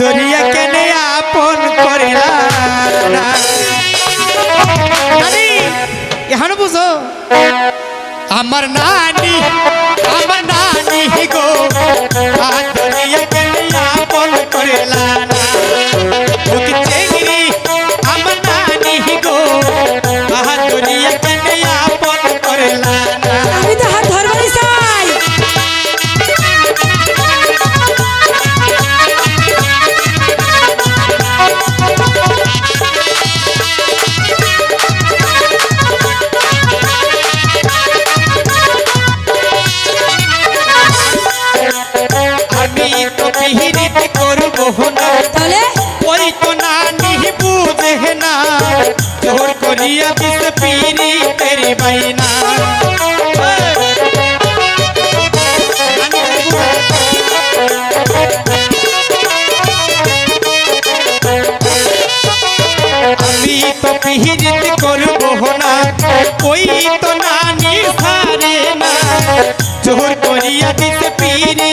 দুনিয়া কেনে আপন করে এখানে বুঝো? আমার নানি আমার নানি গো। করব না। তাহলে? ওই তো নানি বুঝে না। জোর করিয়া বিষ পিরি তেরি বাইনা আমি তো পিহিরিত করব না। ওই তো না। জোর করিয়া বিষ পিরি